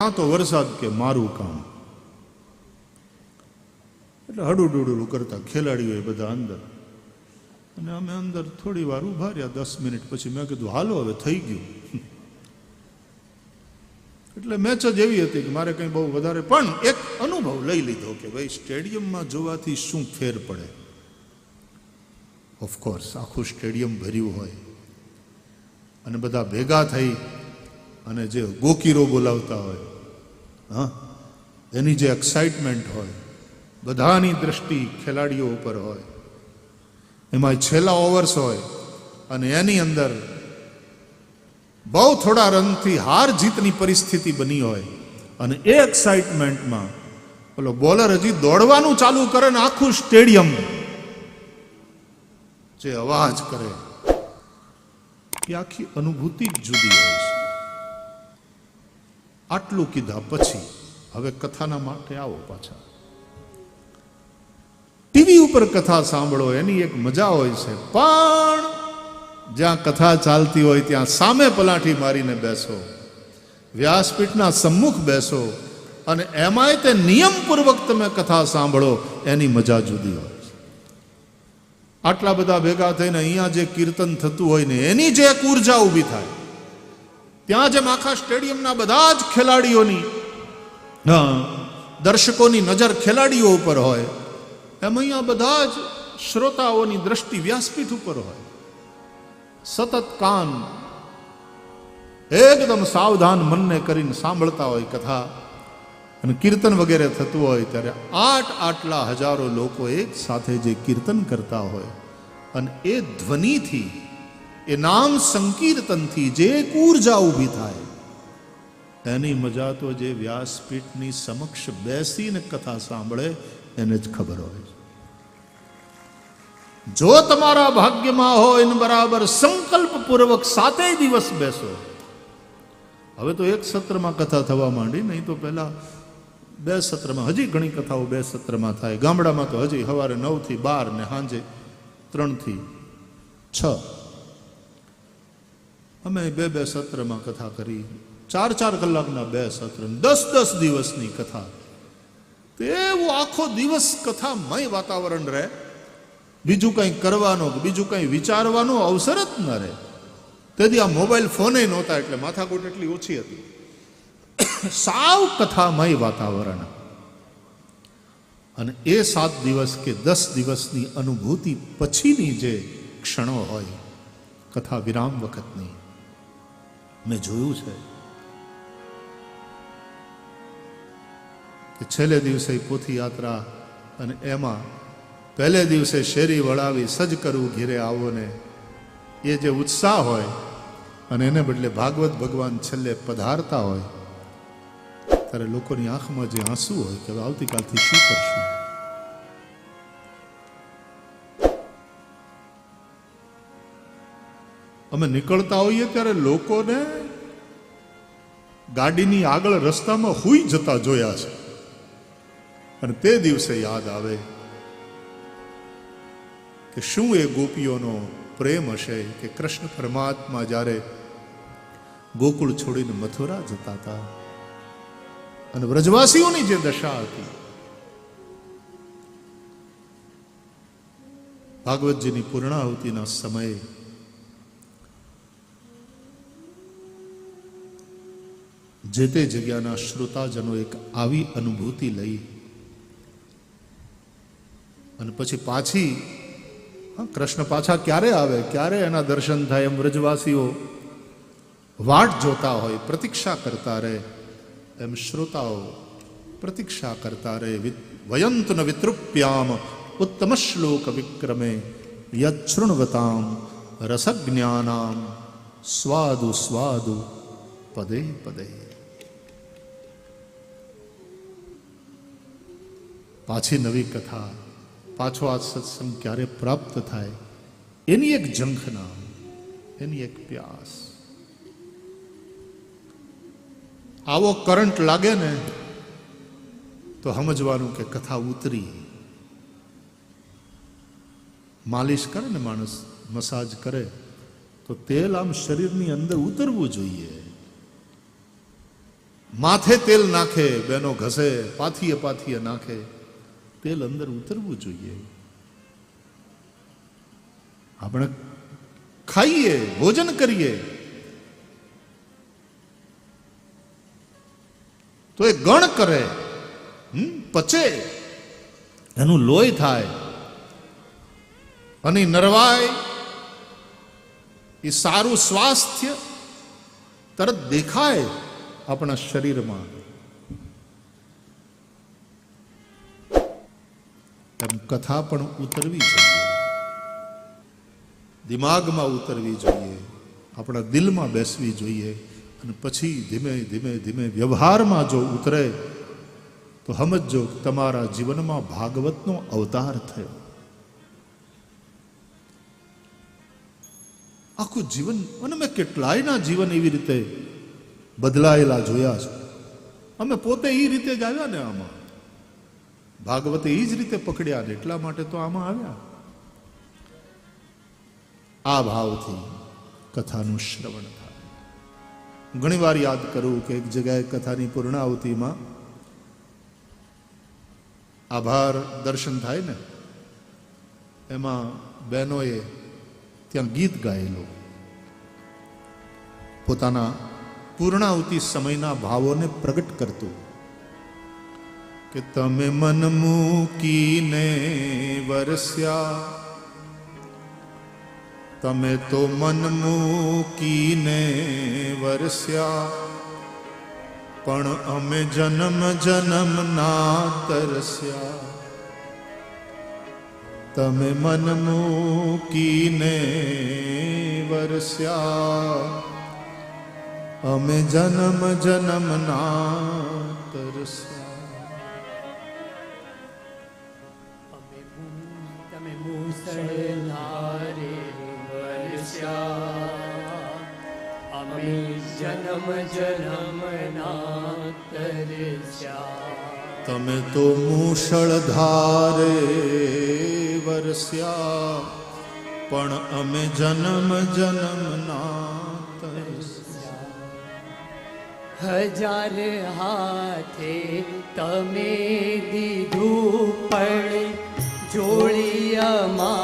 આ તો વરસાદ કે મારું કામ. એટલે હડુડુડું કરતા ખેલાડીઓ એ બધા અંદર. અને અમે અંદર થોડી વાર ઊભા રહ્યા, દસ મિનિટ પછી મેં કીધું, હાલો, હવે થઈ ગયું. એટલે મેચ જ એવી હતી કે મારે કંઈ બહુ વધારે, પણ એક અનુભવ લઈ લીધો કે ભાઈ, સ્ટેડિયમમાં જોવાથી શું ફેર પડે? ઓફકોર્સ આખું સ્ટેડિયમ ભર્યું હોય. અને બધા ભેગા થઈ અને જે ગોકીરો બોલાવતા હોય. હા? એની જે એક્સાઇટમેન્ટ હોય, બધાની દ્રષ્ટિ ખેલાડીઓ ઉપર હોય. એમાં છેલ્લા ઓવર્સ હોય અને એની અંદર બહુ થોડા રનથી હાર જીતની પરિસ્થિતિ બની હોય અને એ એક્સાઇટમેન્ટમાં પેલો બોલર હજી દોડવાનું ચાલુ કરે ને આખું સ્ટેડિયમ જે અવાજ કરે. એ આખી અનુભૂતિ જુદી હોય છે. આટલું કીધા પછી હવે કથાના માટે આવો પાછા. ટીવી ઉપર કથા સાંભળો, એની એક મજા હોય છે. પણ જ્યાં કથા ચાલતી હોય ત્યાં સામે પલાઠી મારીને બેસો, વ્યાસપીઠના સમ્મુખ બેસો અને એમાંય તે નિયમપૂર્વક તમે કથા સાંભળો, એની મજા જુદી હોય આટલા બધા ભેગા થઈને અહીંયા જે કીર્તન થતું હોય ને, એની જે એક ઊર્જા ઊભી થાય. ત્યાં જેમ આખા સ્ટેડિયમના બધા જ ખેલાડીઓની દર્શકોની નજર ખેલાડીઓ ઉપર હોય, એમ અહીંયા બધા જ શ્રોતાઓની દ્રષ્ટિ વ્યાસપીઠ ઉપર હોય. સતત કાન એકદમ સાવધાન મનને કરીને સાંભળતા હોય કથા અને કીર્તન વગેરે થતું હોય ત્યારે આઠ આટલા હજારો લોકો એક સાથે જે કીર્તન કરતા હોય અને એ ધ્વનિથી એ નામ સંકીર્તનથી જે એક ઊભી થાય. એની મજા તો જે વ્યાસપીઠની સમક્ષ બેસીને કથા સાંભળે, એને જ ખબર હોય જો તમારા ભાગ્યમાં હોય ને બરાબર સંકલ્પ પૂર્વક સાતેય દિવસ બેસો. હવે તો એક સત્રમાં કથા થવા માંડી, નહીં તો પહેલા બે સત્રમાં. હજી ઘણી કથાઓ બે સત્રમાં થાય. ગામડામાં તો હજી સવારે નવથી બાર ને સાંજે ત્રણથી છ. અમે બે બે સત્રમાં કથા કરી. ચાર ચાર કલાકના બે સત્ર, દસ દસ દિવસની કથા. એવો આખો દિવસ કથામય વાતાવરણ રહે. બીજું કંઈ કરવાનો, બીજું કંઈ વિચારવાનો અવસર જ ન રહે. તેથી આ મોબાઈલ ફોને નહોતા, એટલે માથાકૂટ એટલી ઓછી હતી. સાવ કથામય વાતાવરણ. અને એ સાત દિવસ કે દસ દિવસની અનુભૂતિ પછીની જે ક્ષણો હોય, કથા વિરામ વખતની. મેં જોયું છે. કે છેલ્લે દિવસે પોથી યાત્રા અને એમાં પહેલે દિવસે શેરી વળાવી સજ કરવું ઘેરે આવો ને. એ જે ઉત્સાહ હોય અને એને બદલે ભાગવત ભગવાન છેલ્લે પધારતા હોય, ત્યારે લોકોની આંખમાં જે આંસુ હોય કે આવતીકાલથી શું કરશું? અમે નીકળતા હોઈએ ત્યારે લોકોને ગાડીની આગળ રસ્તામાં હુઈ જતા જોયા છે. અને તે દિવસે યાદ આવે કે શું એ ગોપીઓનો પ્રેમ હશે કે કૃષ્ણ પરમાત્મા જ્યારે ગોકુળ છોડીને મથુરા જતા હતા. અને વ્રજવાસીઓની જે દશા હતી, ભાગવતજીની પૂર્ણાહુતિના સમયે જે તે જગ્યાના શ્રોતાજનો એક આવી અનુભૂતિ લઈ અને પછી પાછી કૃષ્ણ પાછા ક્યારે આવે? ક્યારે એના દર્શન થાય એમ વ્રજવાસીઓ વાટ જોતા હોય, પ્રતીક્ષા કરતા રહે, એમ શ્રોતાઓ પ્રતીક્ષા કરતા રહે વયંતુ ન વિતૃપ્યામ ઉત્તમ શ્લોક વિક્રમે યૃણવતામ રસજ્ઞાનામ સ્વાદુ સ્વાદુ, પદે પદે. પાછી નવી કથા, પાછો આ સત્સંગ ક્યારે પ્રાપ્ત થાય, એની એક ઝંખના, એની એક પ્યાસ. આવો કરંટ લાગે ને, તો સમજવાનું કે કથા ઉતરી. માલિશ કરે ને માણસ, મસાજ કરે, તો તેલ આમ શરીરની અંદર ઉતરવું જોઈએ. માથે તેલ નાખે, બેનો ઘસે, પાથીએ પાથીએ નાખે. તેલ અંદર ઉતરવું જોઈએ. આપણે ખાઈએ, ભોજન કરીએ. તો એ ગણ કરે. પચે. એનું લોહી થાય. અને નરવાય. એ સારું સ્વાસ્થ્ય તરત દેખાય આપણા શરીરમાં. એમ કથા પણ ઉતરવી જોઈએ. દિમાગમાં ઉતરવી જોઈએ. આપણા દિલમાં બેસવી જોઈએ. અને પછી ધીમે ધીમે ધીમે વ્યવહારમાં જો ઉતરે, તો સમજો તમારા જીવનમાં ભાગવતનો અવતાર થયો. આખું જીવન, અને મેં કેટલાયના જીવન એવી રીતે બદલાયેલા જોયા છે. અમે પોતે એ રીતે જ આવ્યા ને આમાં. ભાગવતે એ જ રીતે પકડ્યા ને એટલા માટે તો આમાં આવ્યા. આ ભાવથી કથાનું શ્રવણ થાય. ઘણી વાર યાદ કરું કે એક જગ્યાએ કથાની પૂર્ણાવતીમાં આભાર દર્શન થાય ને, એમાં બહેનોએ ત્યાં ગીત ગાયેલું. પોતાના પૂર્ણાવતિ સમયના ભાવોને પ્રગટ કરતું. કે તમે મન મૂકીને વરસ્યા. તમે તો મન મૂકીને વરસ્યા. પણ અમે જન્મ જન્મ ના તરસ્યા. તમે મન મૂકીને વરસ્યા. અમે જન્મ જન્મ ના તરસ્યા. તમે વરસ્યા અમે જન્મ જન્મના તરસ્યા તમે તો મૂષળધારે વરસ્યા, પણ અમે જન્મ જન્મના હજાર હાથે તમે દીધું પણ જોડી Maya